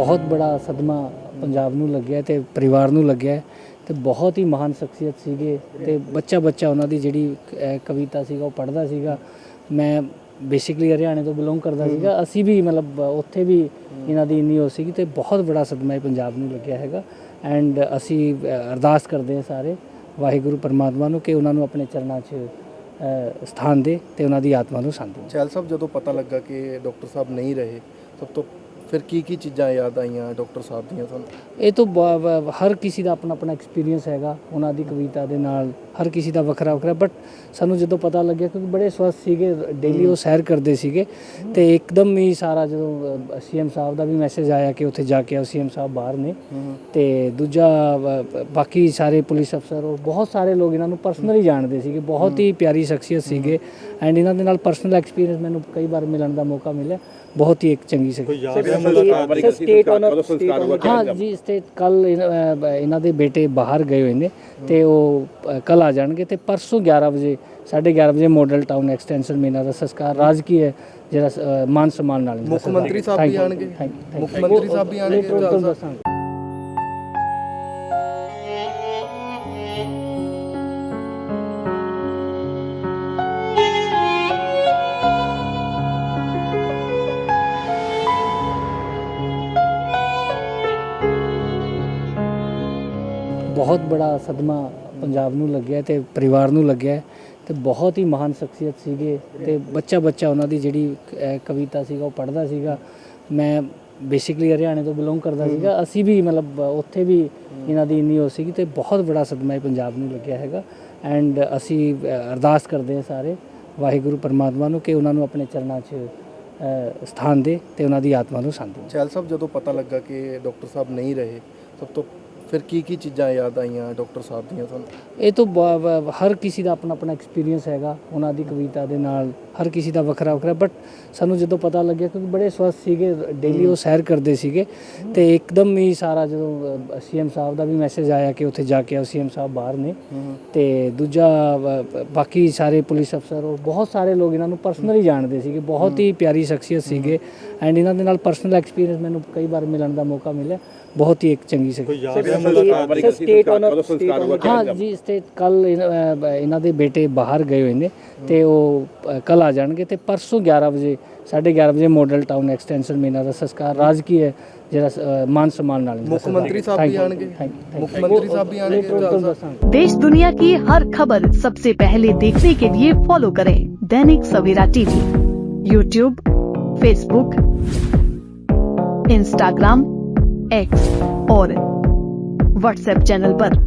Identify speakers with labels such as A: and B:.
A: ਬਹੁਤ ਬੜਾ ਸਦਮਾ ਪੰਜਾਬ ਨੂੰ ਲੱਗਿਆ ਤੇ ਪਰਿਵਾਰ ਨੂੰ ਲੱਗਿਆ ਤੇ ਬਹੁਤ ਹੀ ਮਹਾਨ ਸ਼ਖਸੀਅਤ ਸੀਗੇ ਤੇ ਬੱਚਾ ਬੱਚਾ ਉਹਨਾਂ ਦੀ ਜਿਹੜੀ ਕਵਿਤਾ ਸੀਗਾ ਉਹ ਪੜ੍ਹਦਾ ਸੀਗਾ। ਮੈਂ ਬੇਸਿਕਲੀ ਹਰਿਆਣੇ ਤੋਂ ਬਿਲੋਂਗ ਕਰਦਾ ਸੀਗਾ। ਅਸੀਂ ਵੀ ਮਤਲਬ ਉੱਥੇ ਵੀ ਇਹਨਾਂ ਦੀ ਇੰਨੀ ਹੋ ਸੀਗੀ ਤੇ ਬਹੁਤ ਬੜਾ ਸਦਮਾ ਇਹ ਪੰਜਾਬ ਨੂੰ ਲੱਗਿਆ ਹੈਗਾ। ਐਂਡ ਅਸੀਂ ਅਰਦਾਸ ਕਰਦੇ ਹਾਂ ਸਾਰੇ ਵਾਹਿਗੁਰੂ ਪਰਮਾਤਮਾ ਨੂੰ ਕਿ ਉਹਨਾਂ ਨੂੰ ਆਪਣੇ ਚਰਨਾਂ 'ਚ ਸਥਾਨ ਦੇ ਤੇ ਉਹਨਾਂ ਦੀ ਆਤਮਾ ਨੂੰ ਸ਼ਾਂਤੀ
B: ਚੈਲ ਸਾਹਿਬ ਜਦੋਂ ਪਤਾ ਲੱਗਾ ਕਿ ਡਾਕਟਰ ਸਾਹਿਬ ਨਹੀਂ ਰਹੇ ਸਭ ਤੋਂ ਫਿਰ ਕੀ ਕੀ ਚੀਜ਼ਾਂ ਯਾਦ ਆਈਆਂ ਡਾਕਟਰ ਸਾਹਿਬ ਦੀਆਂ ਤੁਹਾਨੂੰ?
A: ਇਹ ਤੋਂ ਬ- ਬ- ਹਰ ਕਿਸੇ ਦਾ ਆਪਣਾ ਆਪਣਾ ਐਕਸਪੀਰੀਅੰਸ ਹੈਗਾ ਉਹਨਾਂ ਦੀ ਕਵਿਤਾ ਦੇ ਨਾਲ ਹਰ ਕਿਸੇ ਦਾ ਵੱਖਰਾ ਵੱਖਰਾ ਬਟ ਸਾਨੂੰ ਜਦੋਂ ਪਤਾ ਲੱਗਿਆ ਕਿਉਂਕਿ ਬੜੇ ਸਵਸਥ ਸੀਗੇ ਡੇਲੀ ਉਹ ਸੈਰ ਕਰਦੇ ਸੀਗੇ ਤੇ ਇੱਕਦਮ ਹੀ ਸਾਰਾ ਜਦੋਂ ਸੀਐਮ ਸਾਹਿਬ ਦਾ ਵੀ ਮੈਸੇਜ ਆਇਆ ਕਿ ਉੱਥੇ ਜਾ ਕੇ ਆਓ ਸੀਐਮ ਸਾਹਿਬ ਬਾਹਰ ਨੇ। ਤੇ ਦੂਜਾ ਬ- ਬ- ਬਾਕੀ ਸਾਰੇ ਪੁਲਿਸ ਅਫਸਰ ਔਰ ਬਹੁਤ ਸਾਰੇ ਲੋਕ ਇਹਨਾਂ ਨੂੰ ਪਰਸਨਲੀ ਜਾਣਦੇ ਸੀਗੇ ਬਹੁਤ ਹੀ। ਪਿਆਰੀ ਸ਼ਖਸੀਅਤ ਸੀਗੇ। ਐਂਡ ਇਹਨਾਂ ਦੇ ਨਾਲ ਪਰਸਨਲ ਐਕਸਪੀਰੀਅੰਸ ਮੈਨੂੰ ਕਈ ਵਾਰ ਮਿਲਣ ਦਾ ਮੌਕਾ ਮਿਲਿਆ। ਬਹੁਤ ਹੀ ਇੱਕ ਚੰਗੀ ਸ਼ਖਸੀਅਤ ਹਾਂ ਜੀ ਸਟੇਟ ਕੱਲ ਇਹਨਾਂ ਦੇ ਬੇਟੇ ਬਾਹਰ ਗਏ ਹੋਏ ਨੇ ਤੇ ਉਹ ਕੱਲ ਆ ਜਾਣਗੇ ਤੇ ਪਰਸੋਂ 11 ਵਜੇ 11:30 ਵਜੇ ਮਾਡਲ ਟਾਊਨ ਐਕਸਟੈਂਸ਼ਨ ਮੇਨਾ ਦਾ ਸੰਸਕਾਰ ਰਾਜਕੀ ਹੈ ਜਿਹੜਾ ਮਾਨ ਸਨਮਾਨ ਨਾਲ
B: ਮੁੱਖ ਮੰਤਰੀ ਸਾਹਿਬ ਵੀ ਆਣਗੇ? ਮੁੱਖ ਮੰਤਰੀ ਸਾਹਿਬ ਵੀ ਆਣਗੇ?
A: ਬਹੁਤ ਬੜਾ ਸਦਮਾ ਪੰਜਾਬ ਨੂੰ ਲੱਗਿਆ ਤੇ ਪਰਿਵਾਰ ਨੂੰ ਲੱਗਿਆ ਤੇ ਬਹੁਤ ਹੀ ਮਹਾਨ ਸ਼ਖਸੀਅਤ ਸੀਗੇ ਤੇ ਬੱਚਾ ਬੱਚਾ ਉਹਨਾਂ ਦੀ ਜਿਹੜੀ ਕਵਿਤਾ ਸੀਗਾ ਉਹ ਪੜ੍ਹਦਾ ਸੀਗਾ। ਮੈਂ ਬੇਸਿਕਲੀ ਹਰਿਆਣੇ ਤੋਂ ਬਿਲੋਂਗ ਕਰਦਾ ਸੀਗਾ। ਅਸੀਂ ਵੀ ਮਤਲਬ ਉੱਥੇ ਵੀ ਇਹਨਾਂ ਦੀ ਇੰਨੀ ਹੋ ਸੀਗੀ ਤੇ ਬਹੁਤ ਬੜਾ ਸਦਮਾ ਇਹ ਪੰਜਾਬ ਨੂੰ ਲੱਗਿਆ ਹੈਗਾ। ਐਂਡ ਅਸੀਂ ਅਰਦਾਸ ਕਰਦੇ ਹਾਂ ਸਾਰੇ ਵਾਹਿਗੁਰੂ ਪਰਮਾਤਮਾ ਨੂੰ ਕਿ ਉਹਨਾਂ ਨੂੰ ਆਪਣੇ ਚਰਨਾਂ 'ਚ ਸਥਾਨ ਦੇ ਤੇ ਉਹਨਾਂ ਦੀ ਆਤਮਾ ਨੂੰ ਸ਼ਾਂਤੀ
B: ਚੈਲ ਸਾਹਿਬ ਜਦੋਂ ਪਤਾ ਲੱਗਾ ਕਿ ਡਾਕਟਰ ਸਾਹਿਬ ਨਹੀਂ ਰਹੇ ਸਭ ਤੋਂ ਫਿਰ ਕੀ ਕੀ ਚੀਜ਼ਾਂ ਯਾਦ ਆਈਆਂ ਡਾਕਟਰ ਸਾਹਿਬ ਦੀਆਂ ਤੁਹਾਨੂੰ?
A: ਇਹ ਤੋਂ ਬ- ਬ- ਹਰ ਕਿਸੇ ਦਾ ਆਪਣਾ ਆਪਣਾ ਐਕਸਪੀਰੀਅੰਸ ਹੈਗਾ, ਉਹਨਾਂ ਦੀ ਕਵਿਤਾ ਦੇ ਨਾਲ। ਹਰ ਕਿਸੇ ਦਾ ਵੱਖਰਾ ਵੱਖਰਾ ਬਟ ਸਾਨੂੰ ਜਦੋਂ ਪਤਾ ਲੱਗਿਆ ਕਿਉਂਕਿ ਬੜੇ ਸਵਸਥ ਸੀਗੇ ਡੇਲੀ ਉਹ ਸੈਰ ਕਰਦੇ ਸੀਗੇ ਤੇ ਇੱਕਦਮ ਹੀ ਸਾਰਾ ਜਦੋਂ ਸੀਐਮ ਸਾਹਿਬ ਦਾ ਵੀ ਮੈਸੇਜ ਆਇਆ ਕਿ ਉੱਥੇ ਜਾ ਕੇ ਆਓ ਸੀਐਮ ਸਾਹਿਬ ਬਾਹਰ ਨੇ। ਤੇ ਦੂਜਾ ਬਾਕੀ ਸਾਰੇ ਪੁਲਿਸ ਅਫਸਰ ਔਰ ਬਹੁਤ ਸਾਰੇ ਲੋਕ ਇਹਨਾਂ ਨੂੰ ਪਰਸਨਲੀ ਜਾਣਦੇ ਸੀਗੇ ਬਹੁਤ ਹੀ ਪਿਆਰੀ ਸ਼ਖਸੀਅਤ ਸੀਗੇ ਐਂਡ ਇਹਨਾਂ ਦੇ ਨਾਲ ਪਰਸਨਲ ਐਕਸਪੀਰੀਅੰਸ ਮੈਨੂੰ ਕਈ ਵਾਰ ਮਿਲਣ ਦਾ ਮੌਕਾ ਮਿਲਿਆ ਬਹੁਤ ਹੀ ਇੱਕ ਚੰਗੀ ਸ਼ਖਸੀਅਤ। ਹਾਂ ਜੀ ਸਟੇਟ ਕੱਲ ਇਹਨਾਂ ਦੇ ਬੇਟੇ ਬਾਹਰ ਗਏ ਹੋਏ ਨੇ ਤੇ ਉਹ ਕੱਲ ਆ ਜਾਣਗੇ ਤੇ ਪਰਸੋਂ 11 ਵਜੇ 11:30 ਵਜੇ ਮਾਡਲ ਟਾਊਨ ਐਕਸਟੈਂਸ਼ਨ ਮੇਨਾ ਦਾ ਸੰਸਕਾਰ ਰਾਜਕੀ ਹੈ ਜਿਹੜਾ ਅ, ਮਾਨ ਸਨਮਾਨ ਨਾਲ
B: ਮੁੱਖ ਮੰਤਰੀ ਸਾਹਿਬ ਵੀ ਆਣਗੇ? ਮੁੱਖ ਮੰਤਰੀ ਸਾਹਿਬ ਵੀ ਆਣਗੇ?
A: ਤੁਹਾਨੂੰ ਦੱਸਾਂਗੇ
C: देश दुनिया की हर खबर सबसे पहले देखने के लिए फॉलो करें Dainik Savera TV YouTube Facebook Instagram X और व्हाट्सएप चैनल पर।